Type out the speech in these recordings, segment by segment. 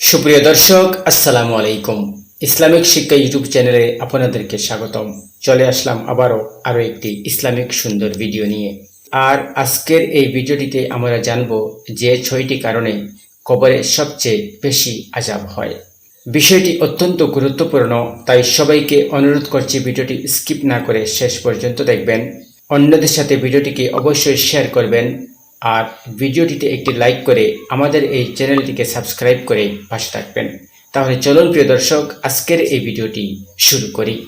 সুপ্রিয় দর্শক, আসসালামু আলাইকুম। ইসলামিক শিক্ষা ইউটিউব চ্যানেলে আপনাদেরকে স্বাগতম। চলে আসলাম আবারও আরও একটি ইসলামিক সুন্দর ভিডিও নিয়ে। আর আজকের এই ভিডিওটিতে আমরা জানব যে ছয়টি কারণে কবরে সবচেয়ে বেশি আজাব হয়। বিষয়টি অত্যন্ত গুরুত্বপূর্ণ, তাই সবাইকে অনুরোধ করছি ভিডিওটি স্কিপ না করে শেষ পর্যন্ত দেখবেন। অন্যদের সাথে ভিডিওটিকে অবশ্যই শেয়ার করবেন। আর ভিডিওটিতে একটি লাইক করে আমাদের এই চ্যানেলটিকে সাবস্ক্রাইব করে পাশে থাকবেন। তাহলে চলুন প্রিয় দর্শক, আজকের এই ভিডিওটি শুরু করি।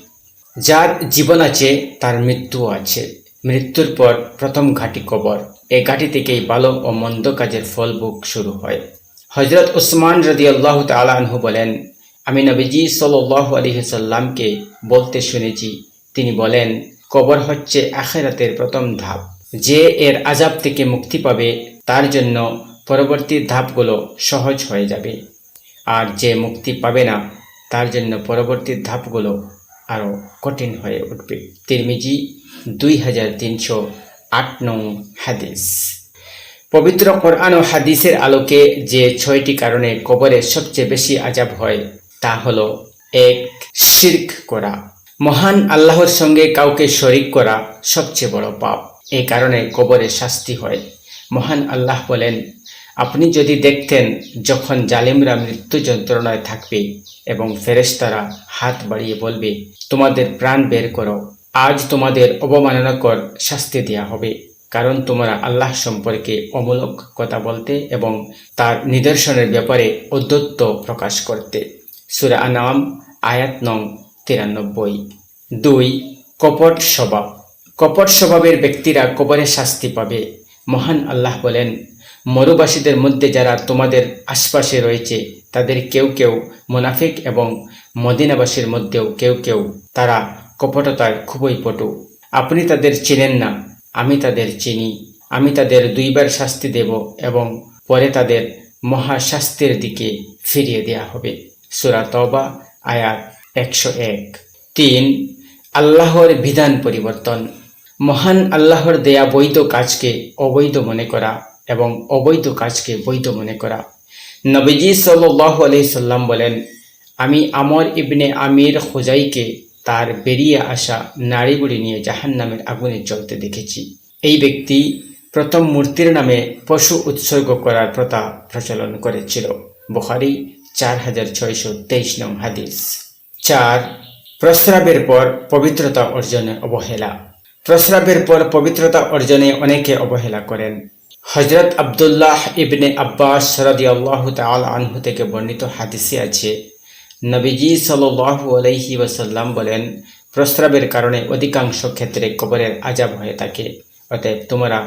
যার জীবন আছে, তার মৃত্যু আছে। মৃত্যুর পর প্রথম ঘাটি কবর। এই ঘাটি থেকেই ভালো ও মন্দ কাজের ফল বুক শুরু হয়। হজরত উসমান রদি আল্লাহ আনহু বলেন, আমি নবীজি সাল্লাহ আলহিসাল্লামকে বলতে শুনেছি। তিনি বলেন, কবর হচ্ছে আখেরাতের প্রথম ধাপ। যে এর আজাব থেকে মুক্তি পাবে, তার জন্য পরবর্তী ধাপগুলো সহজ হয়ে যাবে। আর যে মুক্তি পাবে না, তার জন্য পরবর্তী ধাপগুলো আরও কঠিন হয়ে উঠবে। তিরমিজি দুই হাজার তিনশো আট নং হাদিস। পবিত্র কোরআন ও হাদিসের আলোকে যে ছয়টি কারণে কবরে সবচেয়ে বেশি আজাব হয়, তা হলো এক, শির্ক করা। মহান আল্লাহর সঙ্গে কাউকে শরিক করা সবচেয়ে বড় পাপ। এই কারণে কবরে শাস্তি হয়। মহান আল্লাহ বলেন, আপনি যদি দেখতেন যখন জালিমরা মৃত্যু যন্ত্রণায় থাকবে এবং ফেরেশতারা হাত বাড়িয়ে বলবে, তোমাদের প্রাণ বের করো, আজ তোমাদের অবমাননাকর শাস্তি দেওয়া হবে। কারণ তোমরা আল্লাহ সম্পর্কে অমূলক কথা বলতে এবং তার নিদর্শনের ব্যাপারে অদ্যত্ত প্রকাশ করতে। সুরা আনাম, আয়াত নং তিরানব্বই। দুই, কপট স্বভাব। কপট স্বভাবের ব্যক্তিরা কবরে শাস্তি পাবে। মহান আল্লাহ বলেন, মরুবাসীদের মধ্যে যারা তোমাদের আশপাশে রয়েছে, তাদের কেউ কেউ মোনাফিক এবং মদিনাবাসীর মধ্যেও কেউ কেউ তারা কপটতায় খুবই পটু। আপনি তাদের চেনেন না, আমি তাদের চিনি। আমি তাদের দুইবার শাস্তি দেব এবং পরে তাদের মহাশাস্তির দিকে ফিরিয়ে দেয়া হবে। সুরা তবা আয়াত একশো এক। তিন, আল্লাহর বিধান পরিবর্তন। মহান আল্লাহর দেয়া বৈধ কাজকে অবৈধ মনে করা এবং অবৈধ কাজকে বৈধ মনে করা। নবীজি সাল্লাহ আলি সাল্লাম বলেন, আমি আমর ইবনে আমির খোজাইকে তার বেরিয়ে আসা নারীগুলি নিয়ে জাহান নামের আগুনে জ্বলতে দেখেছি। এই ব্যক্তি প্রথম মূর্তির নামে পশু উৎসর্গ করার প্রথা প্রচলন করেছিল। বুখারি, চার হাজার ছয়শো তেইশ নং হাদিস। চার, প্রস্রাবের পর পবিত্রতা অর্জনে অবহেলা। প্রস্রাবের পর পবিত্রতা অর্জনে অনেকে অবহেলা করেন। হজরত আবদুল্লাহ ইবনে আব্বাস সরাদি আল্লাহ তাল আনহু থেকে বর্ণিত হাদিসে আছে, নবীজি সাল্লাহ আলহি ওয়াসাল্লাম বলেন, প্রস্রাবের কারণে অধিকাংশ ক্ষেত্রে কবরের আজাব হয়ে থাকে, অতএব তোমরা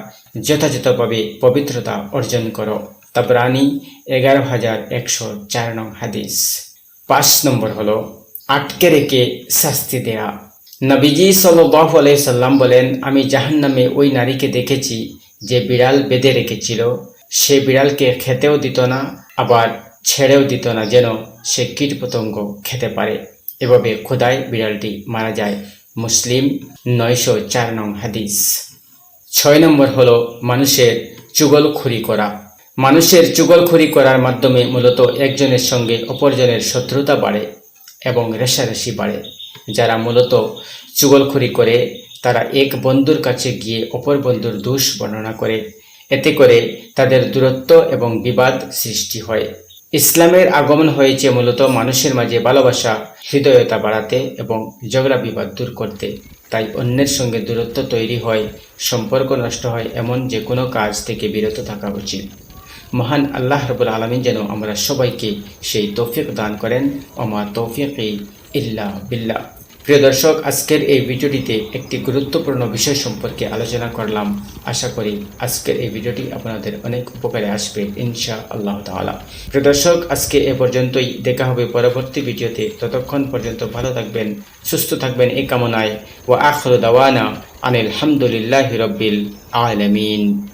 যথাযথভাবে পবিত্রতা অর্জন করো। তাবরানি এগারো হাজার একশো চার নং হাদিস। পাঁচ নম্বর হলো, আটকে রেখে শাস্তি দেয়া। নবীজি সাল্লাহ সাল্লাম বলেন, আমি জাহান্নামে ওই নারীকে দেখেছি যে বিড়াল বেঁধে রেখেছিল। সে বিড়ালকে খেতেও দিত না, আবার ছেড়েও দিত না যেন সে কীট পতঙ্গ খেতে পারে। এভাবে খোদায় বিড়ালটি মারা যায়। মুসলিম নয়শো চার নং হাদিস। ছয় নম্বর হলো মানুষের চুগলখুরি করা। মানুষের চুগলখুরি করার মাধ্যমে মূলত একজনের সঙ্গে অপরজনের শত্রুতা বাড়ে এবং রেশারেশি বাড়ে। যারা মূলত চুগলখুরি করে, তারা এক বন্ধুর কাছে গিয়ে অপর বন্ধুর দোষ বর্ণনা করে। এতে করে তাদের দূরত্ব এবং বিবাদ সৃষ্টি হয়। ইসলামের আগমন হয়েছে মূলত মানুষের মাঝে ভালোবাসা, হৃদয়তা বাড়াতে এবং ঝগড়া বিবাদ দূর করতে। তাই অন্যের সঙ্গে দূরত্ব তৈরি হয়, সম্পর্ক নষ্ট হয় এমন যে কোনো কাজ থেকে বিরত থাকা উচিত। মহান আল্লাহ রবুল আলমিন যেন আমরা সবাইকে সেই তৌফিক দান করেন। ওমা তৌফিক ইল্লা বিল্লাহ। প্রিয় দর্শক, আজকের এই ভিডিওটিতে একটি গুরুত্বপূর্ণ বিষয় সম্পর্কে আলোচনা করলাম। আশা করি আজকের এই ভিডিওটি আপনাদের অনেক উপকারে আসবে ইনশা আল্লাহ তাআলা। প্রিয় দর্শক, আজকে এ পর্যন্তই। দেখা হবে পরবর্তী ভিডিওতে। ততক্ষণ পর্যন্ত ভালো থাকবেন, সুস্থ থাকবেন এই কামনায়। ও আখর দাওয়ানা আনিল হামদুলিল্লাহ রব্বিল আলমিন।